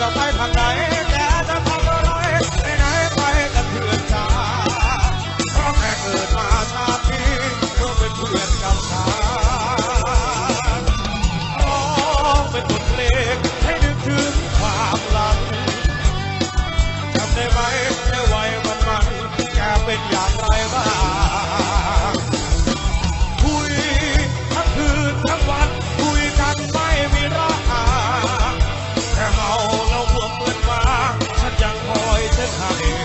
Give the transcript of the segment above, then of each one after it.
จะไปทางไหน คอย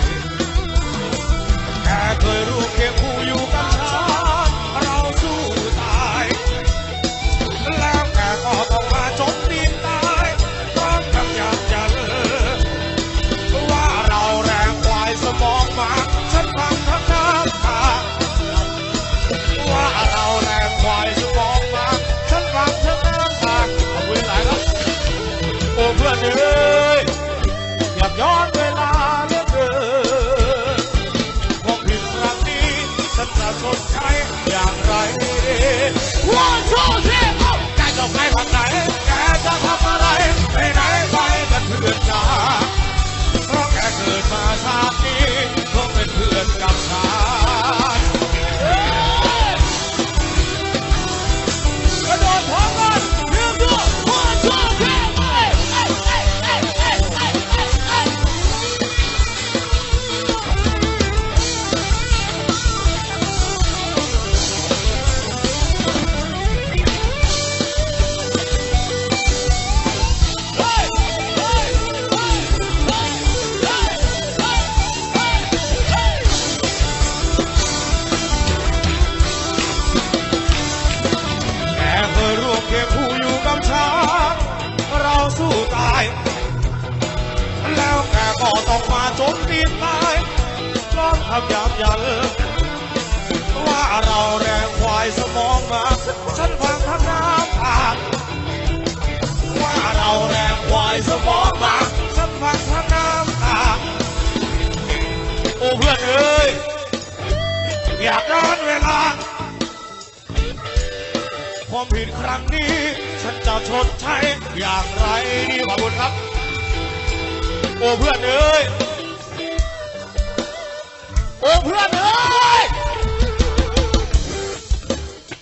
จนตีตายร้องคำหยาบยันว่าเราแรงควายสมองมา ฉันฟังทั้งน้ำตาว่าเราแรงควายสมองมา ฉันฟังทั้งน้ำตาโอ้เพื่อนเอ้ยอยากย้อนเวลาความผิดครั้งนี้ ฉันจะชดใช้อย่างไรดีขอบคุณครับ โอ้เพื่อนเอ้ย เพื่อนเอ้ย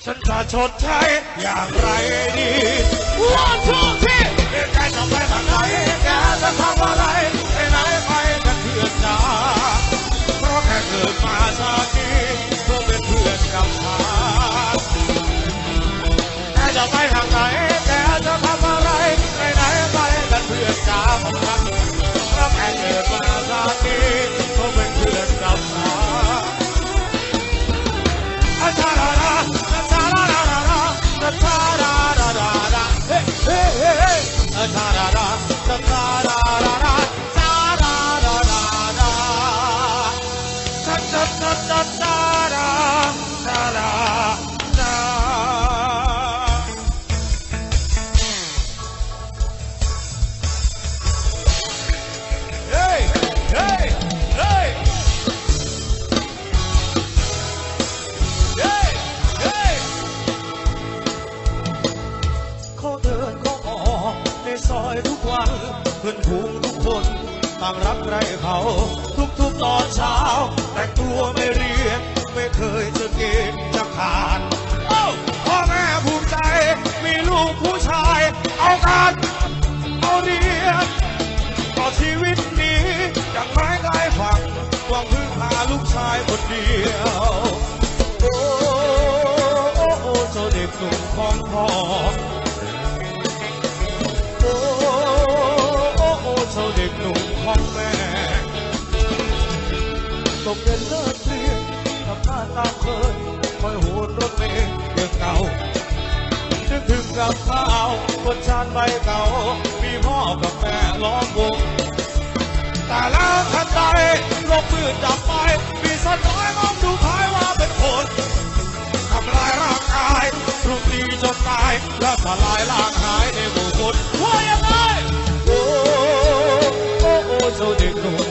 ฉันจะชดใช้อย่างไรดี One two three แกจะไปทางไหนแกจะทำอะไรไปไหนไปกันเพื่อนจ้าเพราะแค่เกิดมาชาตินี้เพื่อเป็นเพื่อนกับฉัน เฮ้ ซอยทุกวันเพื่อนพูงทุกคนต่างรักใครเขา ทุกๆตอนเช้า แต่งตัวไม่เรียนไม่เคยจะเกณฑ์จะขาดพ่อแม่ภูมิใจ มีลูกผู้ชาย เอากันเอาเรียนต่อชีวิตนี้อย่างไม้กลายฝั่งหวังพึ่งพาลูกชายคนเดียว โอ้โอ้โอ้เจ้าเด็กหนุ่มของพ่อ ตกเย็นเลิกเรียนทำงาตามเคยคอยโหนรถเมล์เรื่องเก่านึกถึงกับข้าวบนชานใบเก่า มีพ่อกับแม่ล้อมวงแต่แล้วทันใดโลกมืดดับไป มีสัตว์น้อยมองดูคล้ายว่าเป็นคนทำลายร่างกายทุบตีจนตาย แล้วสลายร่างหายในหมู่คนว่ายังไงโอ้โอ้โอ้เจ้าเด็กหนุ่ม